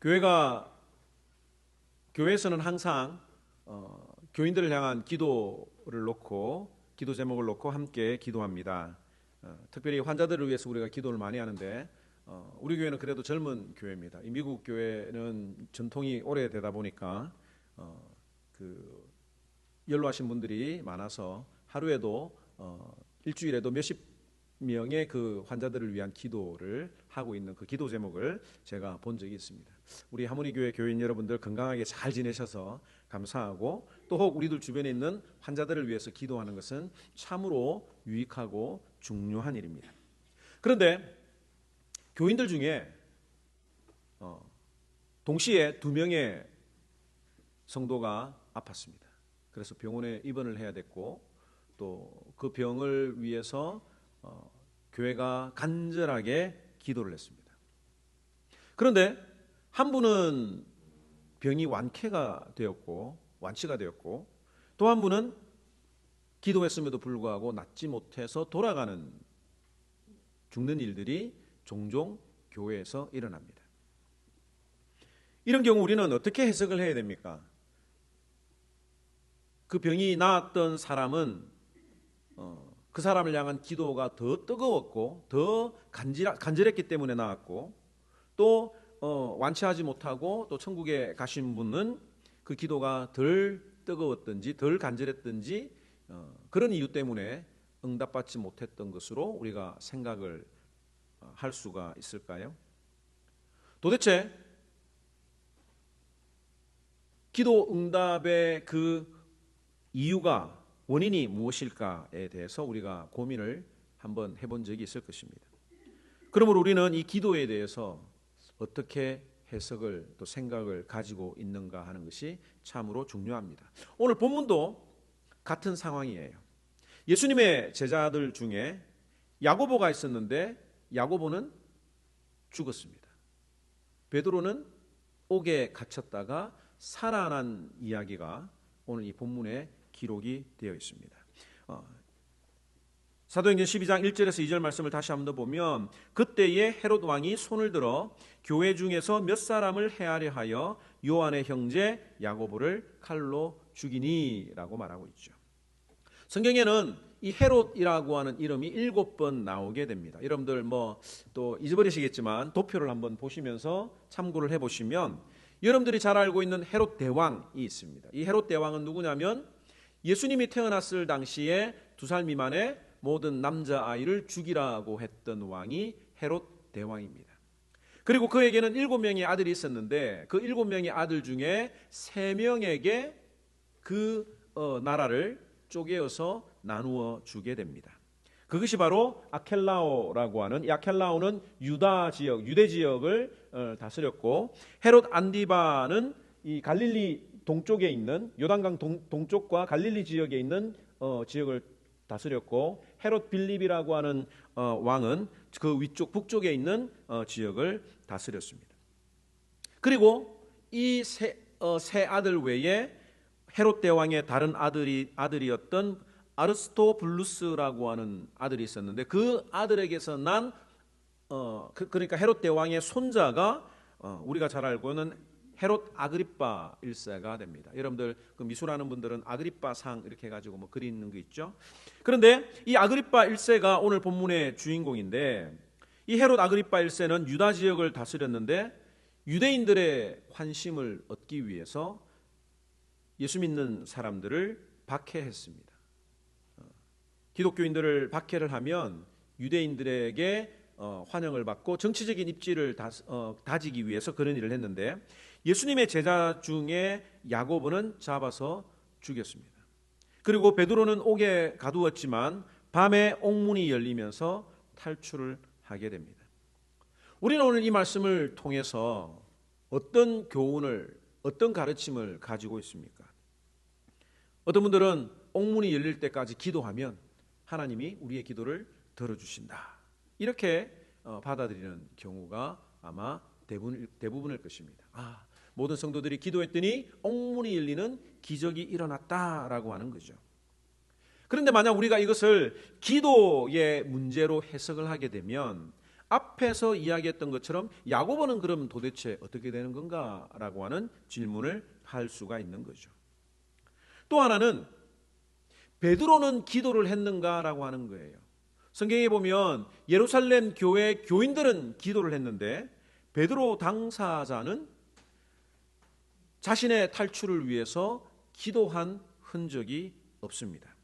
교회가 교회에서는 항상 어, 교인들을 향한 기도를 놓고 기도 제목을 놓고 함께 기도합니다. 어, 특별히 환자들을 위해서 우리가 기도를 많이 하는데 어, 우리 교회는 그래도 젊은 교회입니다. 이 미국 교회는 전통이 오래되다 보니까 어, 그 연로하신 분들이 많아서 하루에도 어, 일주일에도 몇십 명의 그 환자들을 위한 기도를 하고 있는 그 기도 제목을 제가 본 적이 있습니다. 우리 하모니 교회 교인 여러분들 건강하게 잘 지내셔서 감사하고 또 혹 우리들 주변에 있는 환자들을 위해서 기도하는 것은 참으로 유익하고 중요한 일입니다. 그런데 교인들 중에 어, 동시에 두 명의 성도가 아팠습니다. 그래서 병원에 입원을 해야 됐고 또 그 병을 위해서 어, 교회가 간절하게 기도를 했습니다. 그런데 한 분은 병이 완쾌가 되었고 완치가 되었고 또 한 분은 기도했음에도 불구하고 낫지 못해서 돌아가는 죽는 일들이 종종 교회에서 일어납니다. 이런 경우 우리는 어떻게 해석을 해야 됩니까? 그 병이 나았던 사람은 어, 그 사람을 향한 기도가 더 뜨거웠고 더 간절, 간절했기 때문에 나았고 또 어, 완치하지 못하고 또 천국에 가신 분은 그 기도가 덜 뜨거웠든지 덜 간절했든지 어, 그런 이유 때문에 응답받지 못했던 것으로 우리가 생각을 어, 할 수가 있을까요? 도대체 기도 응답의 그 이유가 원인이 무엇일까에 대해서 우리가 고민을 한번 해본 적이 있을 것입니다. 그러므로 우리는 이 기도에 대해서 어떻게 해석을 또 생각을 가지고 있는가 하는 것이 참으로 중요합니다. 오늘 본문도 같은 상황이에요. 예수님의 제자들 중에 야고보가 있었는데 야고보는 죽었습니다. 베드로는 옥에 갇혔다가 살아난 이야기가 오늘 이 본문에 기록이 되어 있습니다. 어, 사도행전 12장 1절에서 2절 말씀을 다시 한번 더 보면 그때에 헤롯 왕이 손을 들어 교회 중에서 몇 사람을 해하려 하여 요한의 형제 야고보를 칼로 죽이니라고 말하고 있죠. 성경에는 이 헤롯이라고 하는 이름이 일곱 번 나오게 됩니다. 여러분들 뭐 또 잊어버리시겠지만 도표를 한번 보시면서 참고를 해 보시면 여러분들이 잘 알고 있는 헤롯 대왕이 있습니다. 이 헤롯 대왕은 누구냐면 예수님이 태어났을 당시에 두 살 미만의 모든 남자 아이를 죽이라고 했던 왕이 헤롯 대왕입니다. 그리고 그에게는 일곱 명의 아들이 있었는데 그 일곱 명의 아들 중에 세 명에게 그 어, 나라를 쪼개어서 나누어 주게 됩니다. 그것이 바로 아켈라오라고 하는 이 아켈라오는 유다 지역, 유대 지역을 어, 다스렸고 헤롯 안디바는 이 갈릴리 동쪽에 있는 요단강 동, 쪽과 갈릴리 지역에 있는 어, 지역을 다스렸고 헤롯 빌립이라고 하는 어, 왕은 그 위쪽 북쪽에 있는 어, 지역을 다스렸습니다. 그리고 이세 어, 세 아들 외에 헤롯 대왕의 다른 아들이 아들이었던 아르스토블루스라고 하는 아들이 있었는데 그 아들에게서 난 어, 그, 러니까 헤롯 대왕의 손자가 어, 우리가 잘 알고는 헤롯 아그리파 일세가 됩니다. 여러분들 그 미술하는 분들은 아그리파 상 이렇게 해가지고 뭐 그리는 거 있죠. 그런데 이 아그리파 일세가 오늘 본문의 주인공인데 이 헤롯 아그리파 일세는 유다 지역을 다스렸는데 유대인들의 환심을 얻기 위해서 예수 믿는 사람들을 박해했습니다. 어, 기독교인들을 박해를 하면 유대인들에게 어, 환영을 받고 정치적인 입지를 다, 어, 다지기 위해서 그런 일을 했는데 예수님의 제자 중에 야고보는 잡아서 죽였습니다. 그리고 베드로는 옥에 가두었지만 밤에 옥문이 열리면서 탈출을 하게 됩니다. 우리는 오늘 이 말씀을 통해서 어떤 교훈을 어떤 가르침을 가지고 있습니까? 어떤 분들은 옥문이 열릴 때까지 기도하면 하나님이 우리의 기도를 들어주신다. 이렇게 어, 받아들이는 경우가 아마 대부분, 대부분일 것입니다. 아, 모든 성도들이 기도했더니 옥문이 열리는 기적이 일어났다라고 하는 거죠. 그런데 만약 우리가 이것을 기도의 문제로 해석을 하게 되면 앞에서 이야기했던 것처럼 야고보는 그럼 도대체 어떻게 되는 건가라고 하는 질문을 할 수가 있는 거죠. 또 하나는 베드로는 기도를 했는가라고 하는 거예요. 성경에 보면 예루살렘 교회 교인들은 기도를 했는데 베드로 당사자는 자신의 탈출을 위해서 기도한 흔적이 없습니다.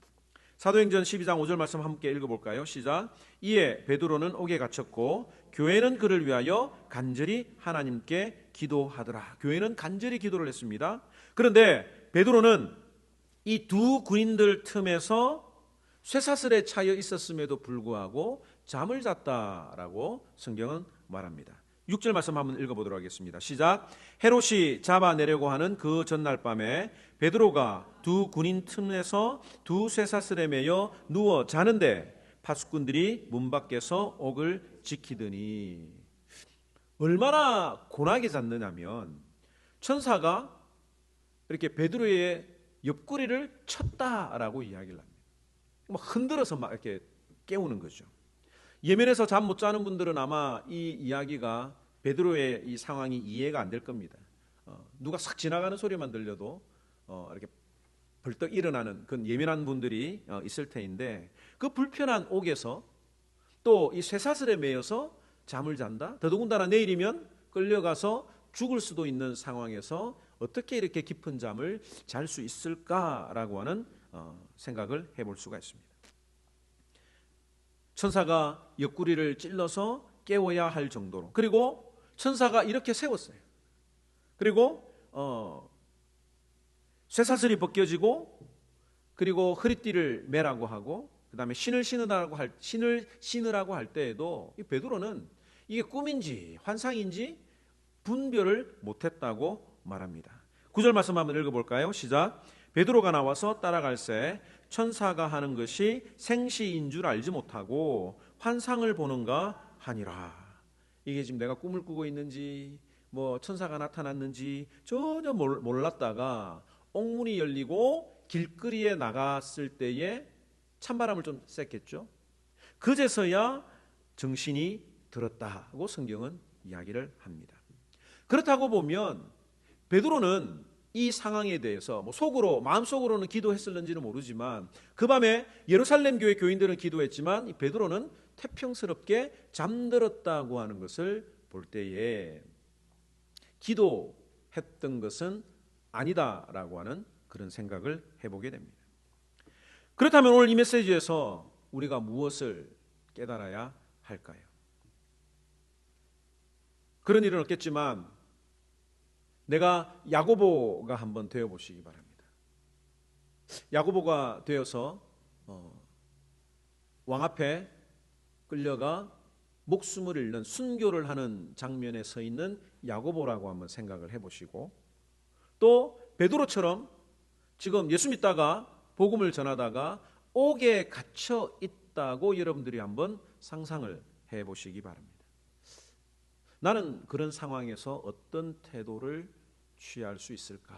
사도행전 12장 5절 말씀 함께 읽어볼까요? 시작. 이에 베드로는 옥에 갇혔고 교회는 그를 위하여 간절히 하나님께 기도하더라. 교회는 간절히 기도를 했습니다. 그런데 베드로는 이 두 군인들 틈에서 쇠사슬에 차여 있었음에도 불구하고 잠을 잤다라고 성경은 말합니다. 6절 말씀 한번 읽어보도록 하겠습니다. 시작. 헤롯이 잡아내려고 하는 그 전날 밤에 베드로가 두 군인 틈에서 두 쇠사슬에 매여 누워 자는데 파수꾼들이 문 밖에서 옥을 지키더니 얼마나 고나게 잤느냐면 천사가 이렇게 베드로의 옆구리를 쳤다라고 이야기를 합니다. 막 흔들어서 막 이렇게 깨우는 거죠. 예면에서 잠 못 자는 분들은 아마 이 이야기가 베드로의 이 상황이 이해가 안 될 겁니다. 어, 누가 싹 지나가는 소리만 들려도 어, 이렇게 벌떡 일어나는 그런 예민한 분들이 어, 있을 테인데 그 불편한 옥에서 또 이 쇠사슬에 매여서 잠을 잔다. 더더군다나 내일이면 끌려가서 죽을 수도 있는 상황에서 어떻게 이렇게 깊은 잠을 잘 수 있을까라고 하는 어, 생각을 해볼 수가 있습니다. 천사가 옆구리를 찔러서 깨워야 할 정도로 그리고 천사가 이렇게 세웠어요. 그리고 어, 쇠사슬이 벗겨지고 그리고 허리띠를 매라고 하고 그다음에 신을 신으라고 할 신을 신으라고 할 때에도 이 베드로는 이게 꿈인지 환상인지 분별을 못했다고 말합니다. 구절 말씀 한번 읽어볼까요? 시작. 베드로가 나와서 따라갈새 천사가 하는 것이 생시인 줄 알지 못하고 환상을 보는가 하니라. 이게 지금 내가 꿈을 꾸고 있는지 뭐 천사가 나타났는지 전혀 몰랐다가 옥문이 열리고 길거리에 나갔을 때에 찬바람을 좀 쐈겠죠. 그제서야 정신이 들었다고 성경은 이야기를 합니다. 그렇다고 보면 베드로는 이 상황에 대해서 뭐 속으로 마음속으로는 기도했을는지는 모르지만 그 밤에 예루살렘 교회 교인들은 기도했지만 베드로는 태평스럽게 잠들었다고 하는 것을 볼 때에 기도했던 것은 아니다라고 하는 그런 생각을 해보게 됩니다. 그렇다면 오늘 이 메시지에서 우리가 무엇을 깨달아야 할까요? 그런 일은 없겠지만 내가 야고보가 한번 되어 보시기 바랍니다. 야고보가 되어서 어, 왕 앞에 끌려가 목숨을 잃는 순교를 하는 장면에 서 있는 야고보라고 한번 생각을 해보시고 또 베드로처럼 지금 예수 믿다가 복음을 전하다가 옥에 갇혀 있다고 여러분들이 한번 상상을 해보시기 바랍니다. 나는 그런 상황에서 어떤 태도를 취할 수 있을까?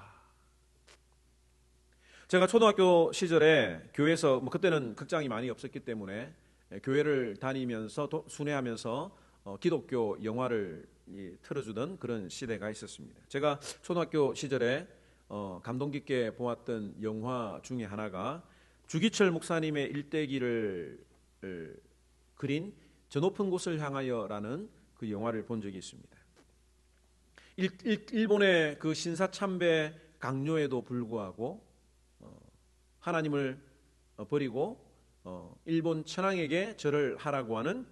제가 초등학교 시절에 교회에서 뭐 그때는 극장이 많이 없었기 때문에 교회를 다니면서 순회하면서 어, 기독교 영화를 틀어주던 그런 시대가 있었습니다. 제가 초등학교 시절에 어, 감동 깊게 보았던 영화 중에 하나가 주기철 목사님의 일대기를 그린 저 높은 곳을 향하여라는 그 영화를 본 적이 있습니다. 일, 일 본의그 신사 참배 강요에도 불구하고 어, 하나님을 어, 버리고 어, 일본 천황에게 절을 하라고 하는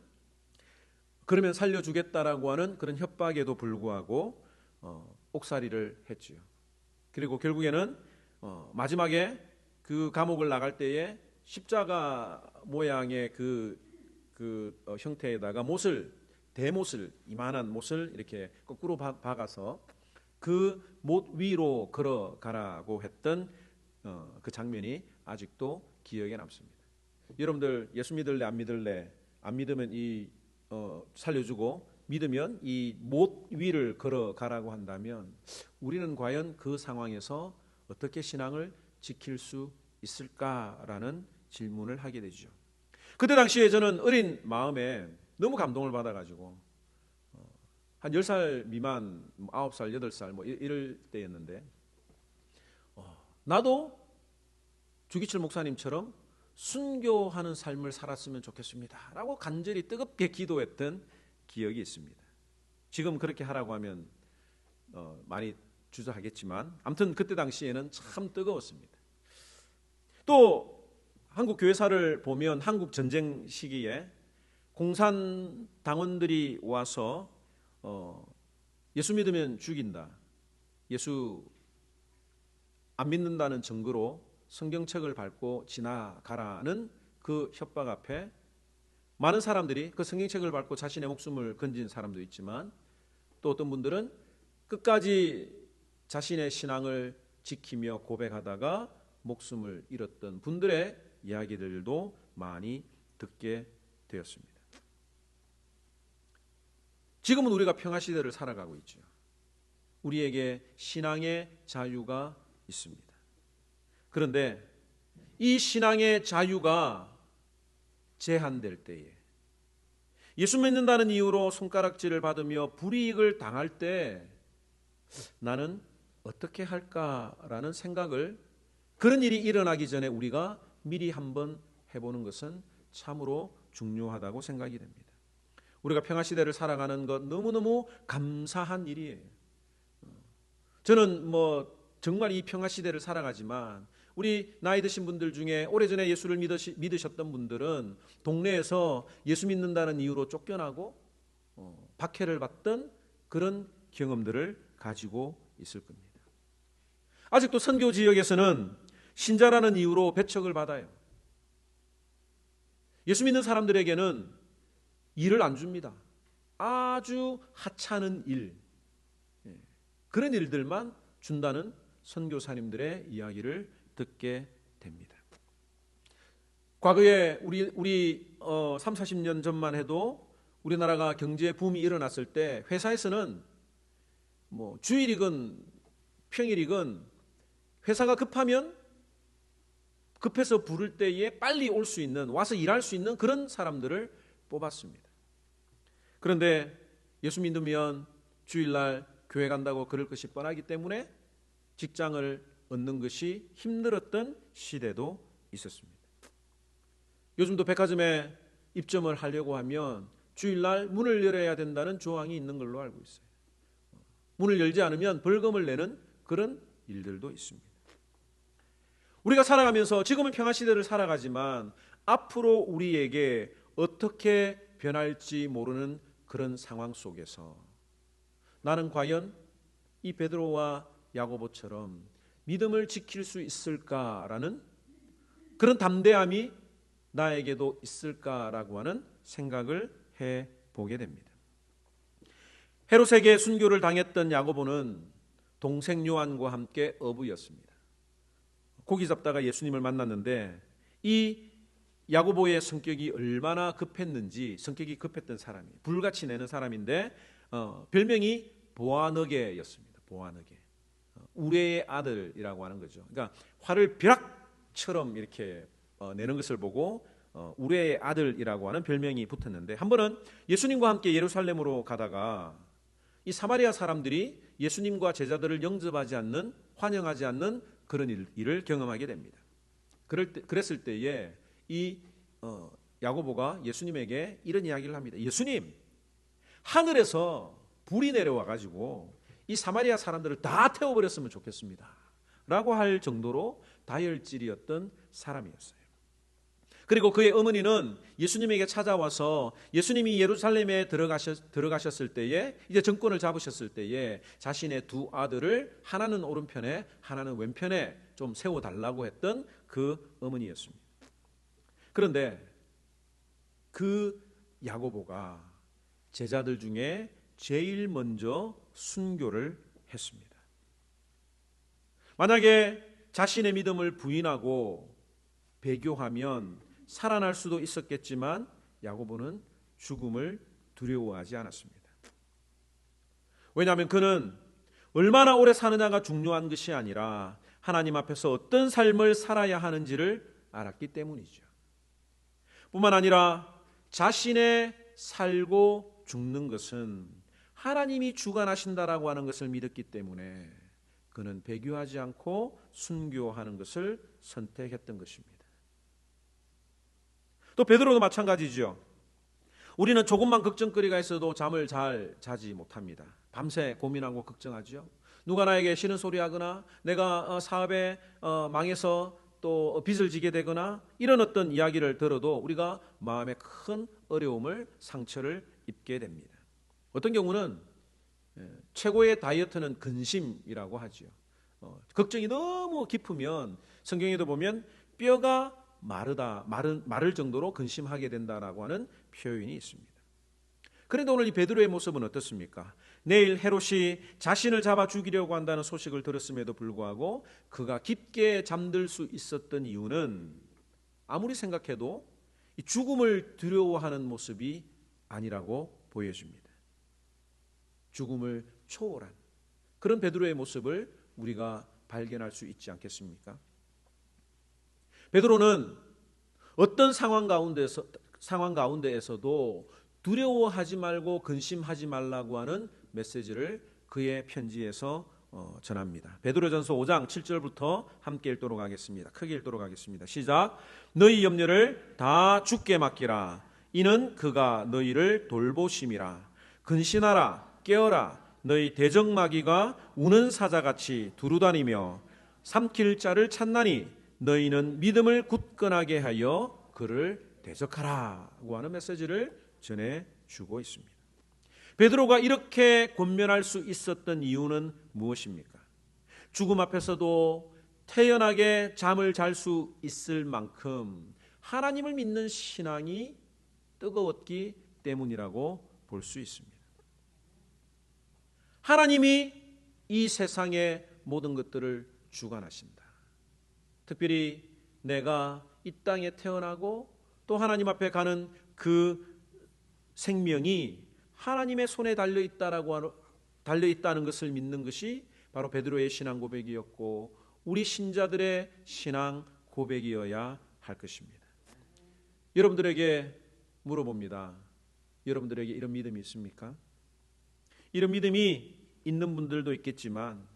그러면 살려주겠다라고 하는 그런 협박에도 불구하고 어, 옥살이를 했지요. 그리고 결국에는 어, 마지막에 그 감옥을 나갈 때에 십자가 모양의 그, 그 어, 형태에다가 못을 대못을 이만한 못을 이렇게 거꾸로 박아서 그 못 위로 걸어가라고 했던 어, 그 장면이 아직도 기억에 남습니다. 여러분들 예수 믿을래 안 믿을래 안 믿으면 이 어, 살려주고 믿으면 이 못 위를 걸어가라고 한다면 우리는 과연 그 상황에서 어떻게 신앙을 지킬 수 있을까라는 질문을 하게 되죠. 그때 당시에 저는 어린 마음에 너무 감동을 받아가지고 어, 한 10살 미만, 뭐 9살, 8살 뭐 이- 이럴 때였는데 어, 나도 주기철 목사님처럼 순교하는 삶을 살았으면 좋겠습니다. 라고 간절히 뜨겁게 기도했던 기억이 있습니다. 지금 그렇게 하라고 하면 어, 많이 주저하겠지만 아무튼 그때 당시에는 참 뜨거웠습니다. 또 한국 교회사를 보면 한국 전쟁 시기에 공산 당원들이 와서 어, 예수 믿으면 죽인다. 예수 안 믿는다는 증거로 성경책을 밟고 지나가라는 그 협박 앞에 많은 사람들이 그 성경책을 밟고 자신의 목숨을 건진 사람도 있지만 또 어떤 분들은 끝까지 자신의 신앙을 지키며 고백하다가 목숨을 잃었던 분들의 이야기들도 많이 듣게 되었습니다. 지금은 우리가 평화 시대를 살아가고 있죠. 우리에게 신앙의 자유가 있습니다. 그런데 이 신앙의 자유가 제한될 때에 예수 믿는다는 이유로 손가락질을 받으며 불이익을 당할 때 나는 어떻게 할까라는 생각을 그런 일이 일어나기 전에 우리가 미리 한번 해보는 것은 참으로 중요하다고 생각이 됩니다. 우리가 평화 시대를 살아가는 것 너무너무 감사한 일이에요. 저는 뭐 정말 이 평화 시대를 살아가지만 우리 나이 드신 분들 중에 오래전에 예수를 믿으시, 믿으셨던 분들은 동네에서 예수 믿는다는 이유로 쫓겨나고 어, 박해를 받던 그런 경험들을 가지고 있을 겁니다. 아직도 선교 지역에서는 신자라는 이유로 배척을 받아요. 예수 믿는 사람들에게는 일을 안 줍니다. 아주 하찮은 일, 예, 그런 일들만 준다는 선교사님들의 이야기를 듣게 됩니다. 과거에 우리 우리 어 3, 40년 전만 해도 우리나라가 경제 붐이 일어났을 때 회사에서는 뭐 주일이건 평일이건 회사가 급하면 급해서 부를 때에 빨리 올 수 있는 와서 일할 수 있는 그런 사람들을 뽑았습니다. 그런데 예수 믿으면 주일날 교회 간다고 그럴 것이 뻔하기 때문에 직장을 얻는 것이 힘들었던 시대도 있었습니다. 요즘도 백화점에 입점을 하려고 하면 주일날 문을 열어야 된다는 조항이 있는 걸로 알고 있어요. 문을 열지 않으면 벌금을 내는 그런 일들도 있습니다. 우리가 살아가면서 지금은 평화 시대를 살아가지만 앞으로 우리에게 어떻게 변할지 모르는 그런 상황 속에서 나는 과연 이 베드로와 야고보처럼 믿음을 지킬 수 있을까라는 그런 담대함이 나에게도 있을까라고 하는 생각을 해 보게 됩니다. 헤롯에게 순교를 당했던 야고보는 동생 요한과 함께 어부였습니다. 고기 잡다가 예수님을 만났는데 이 야고보의 성격이 얼마나 급했는지 성격이 급했던 사람이 불같이 내는 사람인데 어, 별명이 보아너게였습니다. 보아너게 어, 우레의 아들이라고 하는 거죠. 그러니까 화를 벼락처럼 이렇게 어, 내는 것을 보고 어, 우레의 아들이라고 하는 별명이 붙었는데 한 번은 예수님과 함께 예루살렘으로 가다가 이 사마리아 사람들이 예수님과 제자들을 영접하지 않는 환영하지 않는 그런 일, 을 경험하게 됩니다. 그럴 때, 그랬을 때에 이 어, 야고보가 예수님에게 이런 이야기를 합니다. 예수님, 하늘에서 불이 내려와 가지고 이 사마리아 사람들을 다 태워버렸으면 좋겠습니다. 라고 할 정도로 다혈질이었던 사람이었어요. 그리고 그의 어머니는 예수님에게 찾아와서 예수님이 예루살렘에 들어가셨, 들어가셨을 때에 이제 정권을 잡으셨을 때에 자신의 두 아들을 하나는 오른편에 하나는 왼편에 좀 세워달라고 했던 그 어머니였습니다. 그런데 그 야고보가 제자들 중에 제일 먼저 순교를 했습니다. 만약에 자신의 믿음을 부인하고 배교하면 살아날 수도 있었겠지만 야고보는 죽음을 두려워하지 않았습니다. 왜냐하면 그는 얼마나 오래 사느냐가 중요한 것이 아니라 하나님 앞에서 어떤 삶을 살아야 하는지를 알았기 때문이죠. 뿐만 아니라 자신의 살고 죽는 것은 하나님이 주관하신다라고 하는 것을 믿었기 때문에 그는 배교하지 않고 순교하는 것을 선택했던 것입니다. 또 베드로도 마찬가지죠. 우리는 조금만 걱정거리가 있어도 잠을 잘 자지 못합니다. 밤새 고민하고 걱정하죠. 누가 나에게 싫은 소리 하거나 내가 어, 사업에 어, 망해서 또 빚을 지게 되거나 이런 어떤 이야기를 들어도 우리가 마음에 큰 어려움을 상처를 입게 됩니다. 어떤 경우는 예, 최고의 다이어트는 근심이라고 하죠. 어, 걱정이 너무 깊으면 성경에도 보면 뼈가 마르다 마른, 마를 정도로 근심하게 된다라고 하는 표현이 있습니다. 그런데 오늘 이 베드로의 모습은 어떻습니까? 내일 헤롯이 자신을 잡아 죽이려고 한다는 소식을 들었음에도 불구하고 그가 깊게 잠들 수 있었던 이유는 아무리 생각해도 이 죽음을 두려워하는 모습이 아니라고 보여집니다. 죽음을 초월한 그런 베드로의 모습을 우리가 발견할 수 있지 않겠습니까? 베드로는 어떤 상황 가운데서 상황 가운데에서도 두려워하지 말고 근심하지 말라고 하는 메시지를 그의 편지에서 어, 전합니다. 베드로전서 5장 7절부터 함께 읽도록 하겠습니다. 크게 읽도록 하겠습니다. 시작. 너희 염려를 다 주께 맡기라. 이는 그가 너희를 돌보심이라. 근신하라. 깨어라. 너희 대적마귀가 우는 사자같이 두루다니며 삼킬 자를 찾나니 너희는 믿음을 굳건하게 하여 그를 대적하라고 하는 메시지를 전해 주고 있습니다. 베드로가 이렇게 권면할 수 있었던 이유는 무엇입니까? 죽음 앞에서도 태연하게 잠을 잘 수 있을 만큼 하나님을 믿는 신앙이 뜨거웠기 때문이라고 볼 수 있습니다. 하나님이 이 세상의 모든 것들을 주관하신다. 특별히 내가 이 땅에 태어나고 또 하나님 앞에 가는 그 생명이 하나님의 손에 달려 있다라고 달려 있다는 것을 믿는 것이 바로 베드로의 신앙 고백이었고 우리 신자들의 신앙 고백이어야 할 것입니다. 여러분들에게 물어봅니다. 여러분들에게 이런 믿음이 있습니까? 이런 믿음이 있는 분들도 있겠지만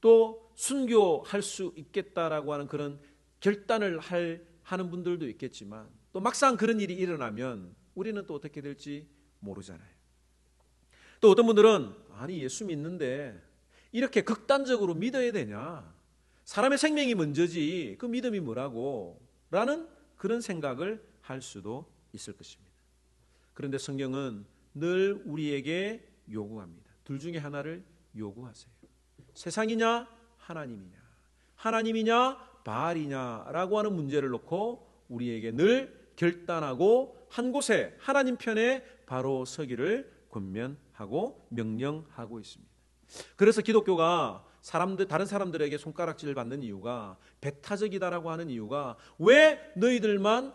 또 순교할 수 있겠다라고 하는 그런 결단을 할 하는 분들도 있겠지만 또 막상 그런 일이 일어나면 우리는 또 어떻게 될지 모르잖아요. 또 어떤 분들은 아니 예수 믿는데 이렇게 극단적으로 믿어야 되냐? 사람의 생명이 먼저지 그 믿음이 뭐라고? 라는 그런 생각을 할 수도 있을 것입니다. 그런데 성경은 늘 우리에게 요구합니다. 둘 중에 하나를 요구하세요. 세상이냐 하나님이냐 하나님이냐 바알이냐라고 하는 문제를 놓고 우리에게 늘 결단하고 한 곳에 하나님 편에 바로 서기를 권면하고 명령하고 있습니다. 그래서 기독교가 사람들 다른 사람들에게 손가락질을 받는 이유가 배타적이다라고 하는 이유가 왜 너희들만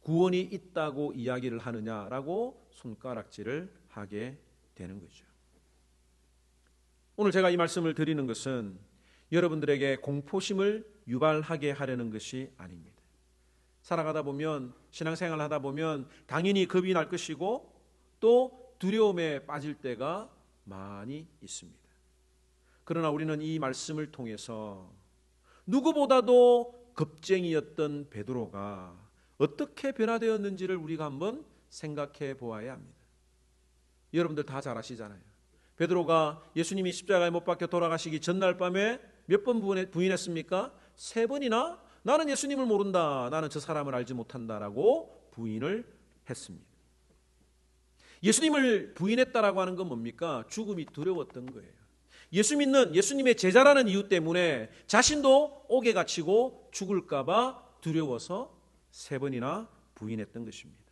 구원이 있다고 이야기를 하느냐라고 손가락질을 하게 되는 거죠. 오늘 제가 이 말씀을 드리는 것은 여러분들에게 공포심을 유발하게 하려는 것이 아닙니다. 살아가다 보면 신앙생활 하다 보면 당연히 겁이 날 것이고 또 두려움에 빠질 때가 많이 있습니다. 그러나 우리는 이 말씀을 통해서 누구보다도 겁쟁이였던 베드로가 어떻게 변화되었는지를 우리가 한번 생각해 보아야 합니다. 여러분들 다 잘 아시잖아요. 베드로가 예수님이 십자가에 못 박혀 돌아가시기 전날 밤에 몇 번 부인했습니까? 세 번이나 나는 예수님을 모른다. 나는 저 사람을 알지 못한다라고 부인을 했습니다. 예수님을 부인했다라고 하는 건 뭡니까? 죽음이 두려웠던 거예요. 예수 믿는 예수님의 제자라는 이유 때문에 자신도 옥에 갇히고 죽을까봐 두려워서 세 번이나 부인했던 것입니다.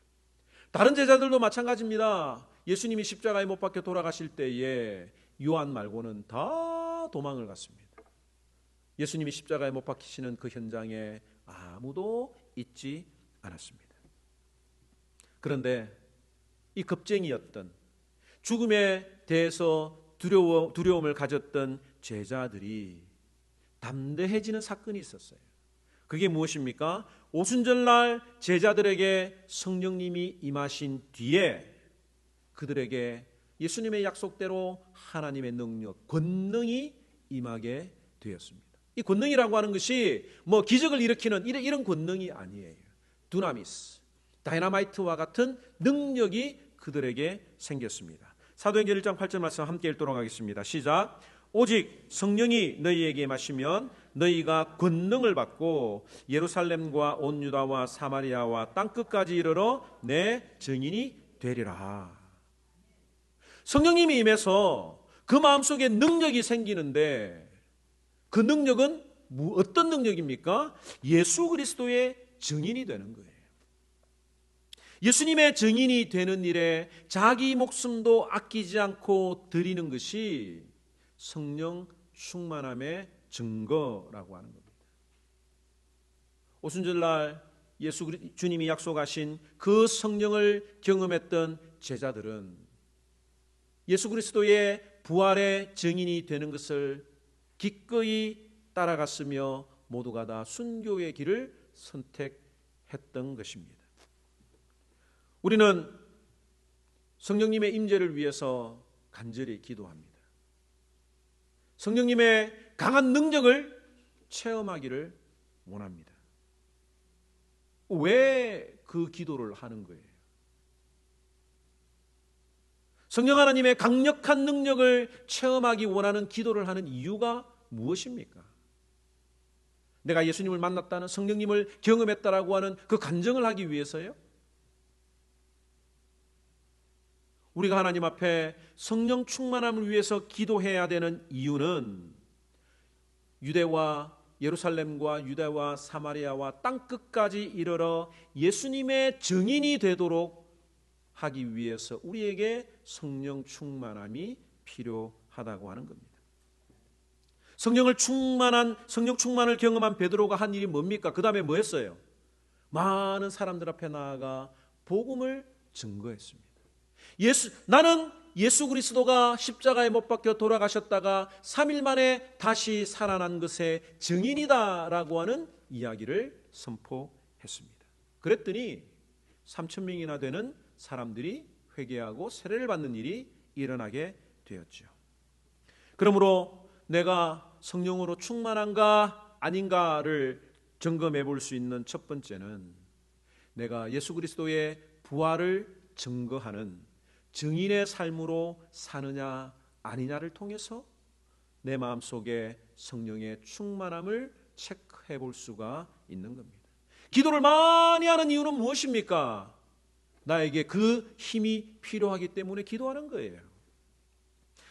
다른 제자들도 마찬가지입니다. 예수님이 십자가에 못 박혀 돌아가실 때에 요한 말고는 다 도망을 갔습니다. 예수님이 십자가에 못 박히시는 그 현장에 아무도 있지 않았습니다. 그런데 이 겁쟁이였던 죽음에 대해서 두려워, 두려움을 가졌던 제자들이 담대해지는 사건이 있었어요. 그게 무엇입니까? 오순절날 제자들에게 성령님이 임하신 뒤에 그들에게 예수님의 약속대로 하나님의 능력, 권능이 임하게 되었습니다. 이 권능이라고 하는 것이 뭐 기적을 일으키는 이런, 이런 권능이 아니에요. 두나미스, 다이나마이트와 같은 능력이 그들에게 생겼습니다. 사도행전 1장 8절 말씀 함께 읽도록 하겠습니다. 시작. 오직 성령이 너희에게 마시면 너희가 권능을 받고 예루살렘과 온 유다와 사마리아와 땅 끝까지 이르러 내 증인이 되리라. 성령님이 임해서 그 마음속에 능력이 생기는데 그 능력은 어떤 능력입니까? 예수 그리스도의 증인이 되는 거예요. 예수님의 증인이 되는 일에 자기 목숨도 아끼지 않고 드리는 것이 성령 충만함의 증거라고 하는 겁니다. 오순절날 예수 주님이 약속하신 그 성령을 경험했던 제자들은 예수 그리스도의 부활의 증인이 되는 것을 기꺼이 따라갔으며 모두가 다 순교의 길을 선택했던 것입니다. 우리는 성령님의 임재를 위해서 간절히 기도합니다. 성령님의 강한 능력을 체험하기를 원합니다. 왜 그 기도를 하는 거예요? 성령 하나님의 강력한 능력을 체험하기 원하는 기도를 하는 이유가 무엇입니까? 내가 예수님을 만났다는 성령님을 경험했다라고 하는 그 간정을 하기 위해서요? 우리가 하나님 앞에 성령 충만함을 위해서 기도해야 되는 이유는 유대와 예루살렘과 유대와 사마리아와 땅 끝까지 이르러 예수님의 증인이 되도록 하기 위해서 우리에게 성령 충만함이 필요하다고 하는 겁니다. 성령을 충만한 성령 충만을 경험한 베드로가 한 일이 뭡니까? 그다음에 뭐 했어요? 많은 사람들 앞에 나아가 복음을 증거했습니다. 예수 나는 예수 그리스도가 십자가에 못 박혀 돌아가셨다가 3일 만에 다시 살아난 것의 증인이다라고 하는 이야기를 선포했습니다. 그랬더니 3천 명이나 되는 사람들이 회개하고 세례를 받는 일이 일어나게 되었죠. 그러므로 내가 성령으로 충만한가 아닌가를 점검해 볼 수 있는 첫 번째는 내가 예수 그리스도의 부활을 증거하는 증인의 삶으로 사느냐 아니냐를 통해서 내 마음속에 성령의 충만함을 체크해 볼 수가 있는 겁니다. 기도를 많이 하는 이유는 무엇입니까? 나에게 그 힘이 필요하기 때문에 기도하는 거예요.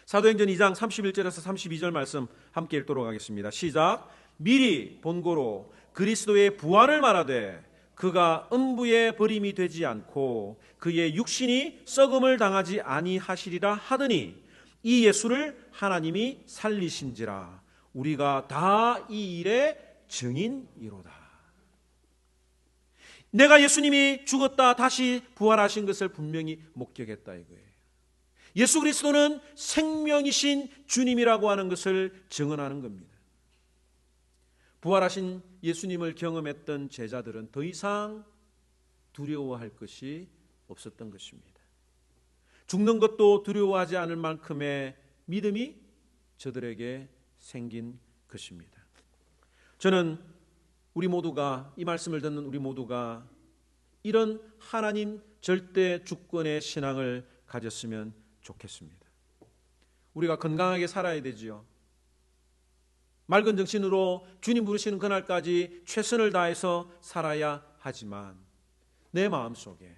사도행전 2장 31절에서 32절 말씀 함께 읽도록 하겠습니다. 시작. 미리 본고로 그리스도의 부활을 말하되 그가 음부의 버림이 되지 않고 그의 육신이 썩음을 당하지 아니하시리라 하더니 이 예수를 하나님이 살리신지라 우리가 다 이 일의 증인이로다. 내가 예수님이 죽었다 다시 부활하신 것을 분명히 목격했다 이거예요. 예수 그리스도는 생명이신 주님이라고 하는 것을 증언하는 겁니다. 부활하신 예수님을 경험했던 제자들은 더 이상 두려워할 것이 없었던 것입니다. 죽는 것도 두려워하지 않을 만큼의 믿음이 저들에게 생긴 것입니다. 저는 우리 모두가 이 말씀을 듣는 우리 모두가 이런 하나님 절대 주권의 신앙을 가졌으면 좋겠습니다. 우리가 건강하게 살아야 되지요. 맑은 정신으로 주님 부르시는 그날까지 최선을 다해서 살아야 하지만 내 마음속에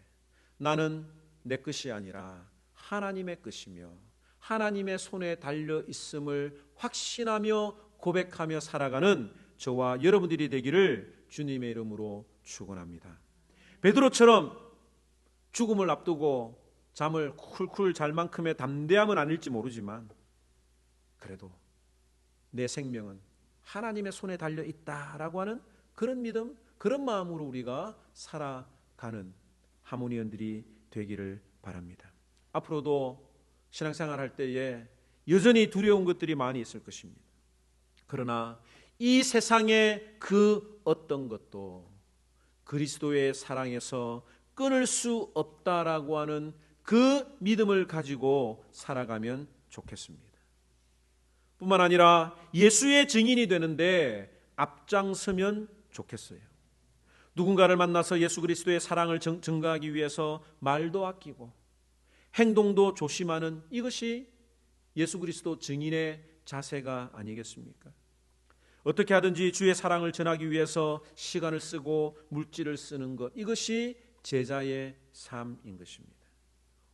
나는 내 것이 아니라 하나님의 것이며 하나님의 손에 달려 있음을 확신하며 고백하며 살아가는 저와 여러분들이 되기를 주님의 이름으로 축원합니다. 베드로처럼 죽음을 앞두고 잠을 쿨쿨 잘 만큼의 담대함은 아닐지 모르지만 그래도 내 생명은 하나님의 손에 달려 있다라고 하는 그런 믿음, 그런 마음으로 우리가 살아가는 하모니언들이 되기를 바랍니다. 앞으로도 신앙생활 할 때에 여전히 두려운 것들이 많이 있을 것입니다. 그러나 이 세상의 그 어떤 것도 그리스도의 사랑에서 끊을 수 없다라고 하는 그 믿음을 가지고 살아가면 좋겠습니다. 뿐만 아니라 예수의 증인이 되는데 앞장서면 좋겠어요. 누군가를 만나서 예수 그리스도의 사랑을 증, 증가하기 위해서 말도 아끼고 행동도 조심하는 이것이 예수 그리스도 증인의 자세가 아니겠습니까? 어떻게 하든지 주의 사랑을 전하기 위해서 시간을 쓰고 물질을 쓰는 것 이것이 제자의 삶인 것입니다.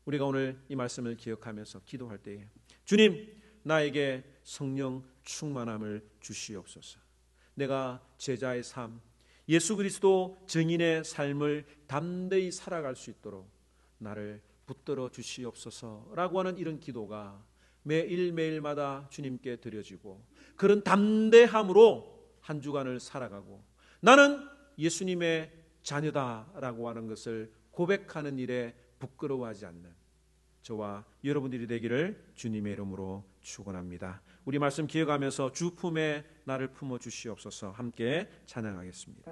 우리가 오늘 이 말씀을 기억하면서 기도할 때에 주님 나에게 성령 충만함을 주시옵소서. 내가 제자의 삶, 예수 그리스도 증인의 삶을 담대히 살아갈 수 있도록 나를 붙들어 주시옵소서라고 하는 이런 기도가 매일매일마다 주님께 드려지고 그런 담대함으로 한 주간을 살아가고 나는 예수님의 자녀다라고 하는 것을 고백하는 일에 부끄러워하지 않는 저와 여러분들이 되기를 주님의 이름으로 축원합니다. 우리 말씀 기억하면서 주 품에 나를 품어 주시옵소서 함께 찬양하겠습니다.